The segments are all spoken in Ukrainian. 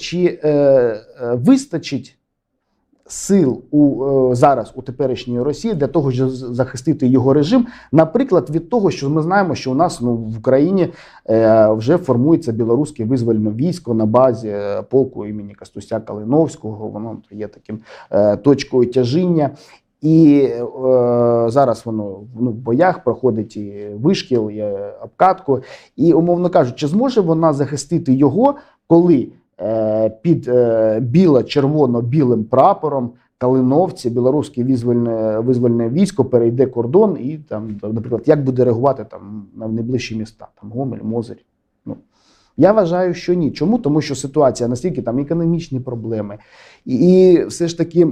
Чи е, е, вистачить сил у е, зараз у теперішньої Росії для того, щоб захистити його режим, наприклад, від того, що ми знаємо, що у нас ну в Україні е, вже формується білоруське визвольне військо на базі е, полку імені Кастуся Калиновського. Воно є таким е, точкою тяжіння. І е, зараз воно ну, в боях проходить і вишкіл, і обкатку. І, умовно кажучи, чи зможе вона захистити його, коли під е, біло-червоно-білим прапором Калиновці, білоруське визвольне, визвольне військо перейде кордон, і там, наприклад, як буде реагувати там на найближчі міста, там Гомель, Мозир. Ну, я вважаю, що ні. Чому? Тому що ситуація настільки там економічні проблеми, і, і все ж таки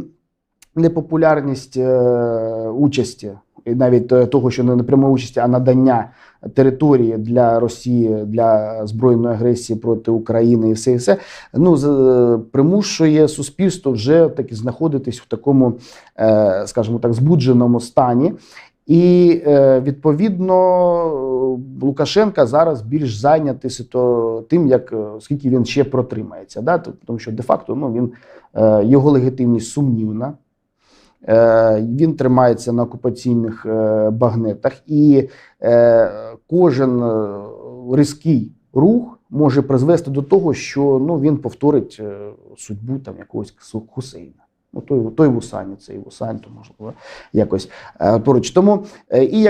непопулярність е, участі, навіть е, того, що не напряму участі, а надання території для Росії для збройної агресії проти України і все і все ну з- примушує суспільство вже таки знаходитись в такому, е, скажімо так, збудженому стані. І е, відповідно Лукашенка зараз більш зайнятий тим, як е, скільки він ще протримається. Да? Тому що де-факто ну, він, е, його легітимність сумнівна. Е, Він тримається на окупаційних е, багнетах, і е, кожен різкий рух може призвести до того, що ну, він повторить судьбу там, якогось Хусейна. Ну, той, той Вусані, Усані, цей Вусань, то можливо якось поруч. Тому і як